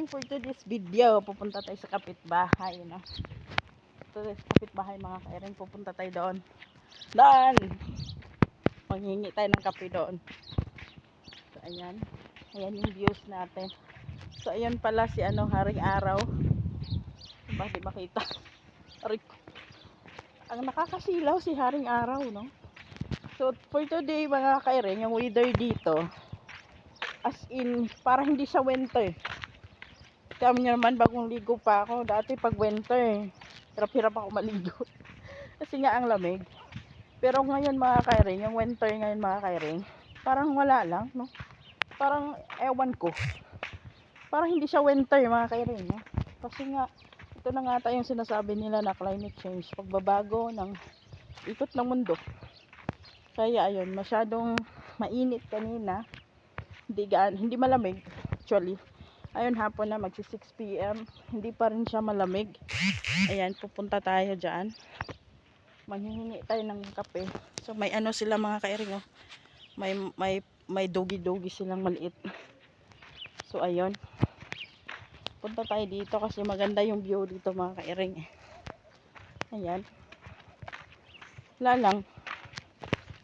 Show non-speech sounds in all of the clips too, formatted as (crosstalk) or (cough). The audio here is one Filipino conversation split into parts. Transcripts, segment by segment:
kairing for today's video. Pupunta tayo sa kapitbahay. No? Sa kapitbahay mga kairing. Pupunta tayo doon. Doon! Panghingi tayo ng kape doon. So, ayan. Ayan yung views natin. So, ayan pala si ano, Haring Araw. Diba, di makita? (laughs) Ang nakakasilaw si Haring Araw, no? So, for today, mga kairing, yung weather dito, as in, para hindi siya winter. Kami naman, bagong ligo pa ako. Dati pag winter, hirap-hirap ako maligo. (laughs) Kasi nga ang lamig. Pero ngayon mga kairing, yung winter ngayon mga kairing, parang wala lang, no? Parang ewan ko. Parang hindi siya winter mga kairing, no? Kasi nga, ito na nga tayo yung sinasabi nila na climate change, pagbabago ng ikot ng mundo. Kaya ayun, masyadong mainit kanina. Hindi gaan, hindi malamig actually. Ayun hapon na magsi 6 PM, hindi pa rin siya malamig. Ayan, pupunta tayo diyan. Manghihingi tayo ng kape. So may ano sila mga kairing oh. May may may dogi-dogi silang maliit. So ayun. Punta tayo dito kasi maganda yung view dito mga kairing. Ayan. Wala lang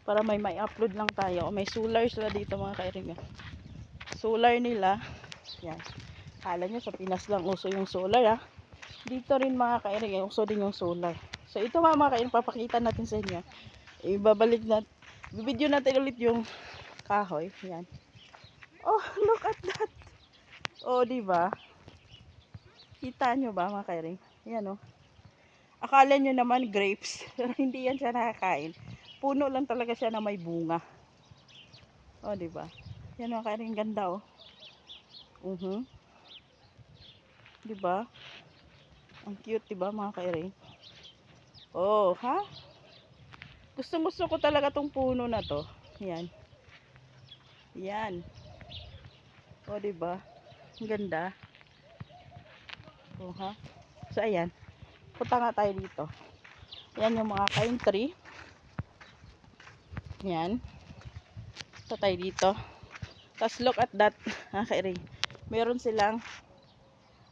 para may may upload lang tayo o may solar sila dito mga kairing solar nila yan. Kala nyo sa Pinas lang uso yung solar ah. Dito rin mga kairing eh, uso din yung solar. So ito mga mga kairing papakita natin sa inyo. Ibabalik na video natin ulit yung kahoy. Yan. Oh (laughs) look at that! Oh di ba? Kita nyo ba mga kairing yan oh. Akala nyo naman grapes (laughs) pero hindi yan siya nakakain. Puno lang talaga siya na may bunga. Oh, di ba? Yan ang kairing ganda oh. Mhm. Di ba? Ang cute, di ba, mga kairing? Oh, ha? Gusto gusto ko talaga tong puno na to. Yan. Yan. Oh, di ba? Ang ganda. Oh, ha? So, ayan. Punta nga tayo dito. Yan yung mga tree. Yan. Ito tayo dito. Tapos look at that. (laughs) Ha, kairing. Meron silang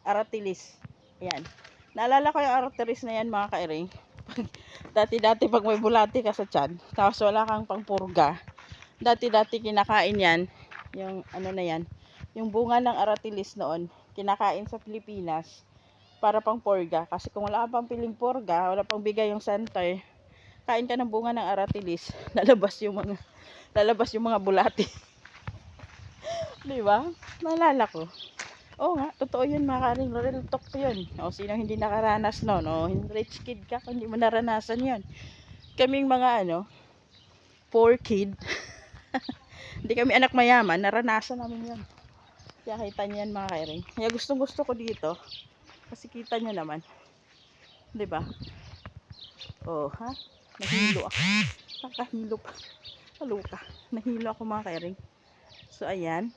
aratilis. Yan. Naalala ko yung aratilis na yan mga kairing. (laughs) Dati-dati pag may bulati ka sa tiyan. Tapos wala kang pangpurga. Dati-dati kinakain yan. Yung ano na yan. Yung bunga ng aratilis noon. Kinakain sa Pilipinas. Para pang purga. Kasi kung wala pang piling purga, wala pang bigay yung center, kain ka ng bunga ng aratilis, (laughs) lalabas yung mga lalabas yung mga bulati. 'Di ba? Naalala ko. Oo nga, totoo yun mga karing real talk yun. O sino hindi nakaranas no, no? Rich kid ka, hindi mo naranasan yun. Kaming mga ano, poor kid. (laughs) hindi kami anak mayaman, naranasan namin yun. Kaya kita niyo yan mga kairing. Kaya gustong gusto ko dito. Kasi kita niyo naman. 'Di ba? Oh, ha? Nahilo ako. Nakahilo pa. Haluka. Nahilo ako mga kairing. So, ayan.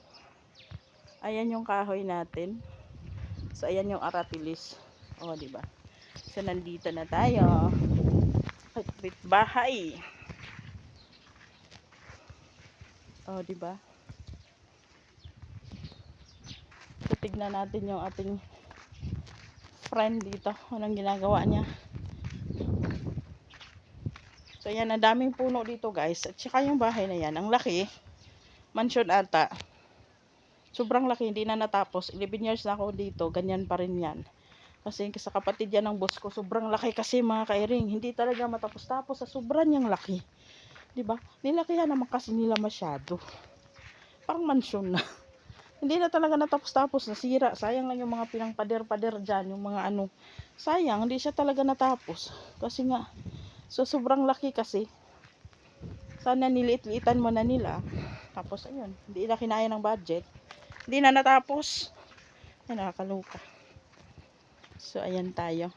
Ayan yung kahoy natin. So, ayan yung aratilis. O, oh, diba? So, nandito na tayo. Kapit bahay. O, oh, diba? So, tignan natin yung ating friend dito. Anong ginagawa niya. So, yan, ang daming puno dito, guys. At saka yung bahay na yan, ang laki. Mansion ata. Sobrang laki, hindi na natapos. 11 years na ako dito, ganyan pa rin yan. Kasi sa kapatid yan ng boss ko, sobrang laki kasi mga kairing. Hindi talaga matapos-tapos sa sobrang yung laki. ba? Nilakihan naman kasi nila masyado. Parang mansion na. (laughs) hindi na talaga natapos-tapos, nasira. Sayang lang yung mga pinang pader-pader dyan, yung mga ano. Sayang, hindi siya talaga natapos. Kasi nga, So, sobrang laki kasi. Sana niliit-liitan mo na nila. Tapos, ayun. Hindi na kinaya ng budget. Hindi na natapos. Ay, nakakaluka. So, ayan tayo.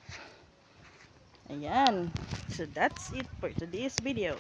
Ayan. So, that's it for today's video.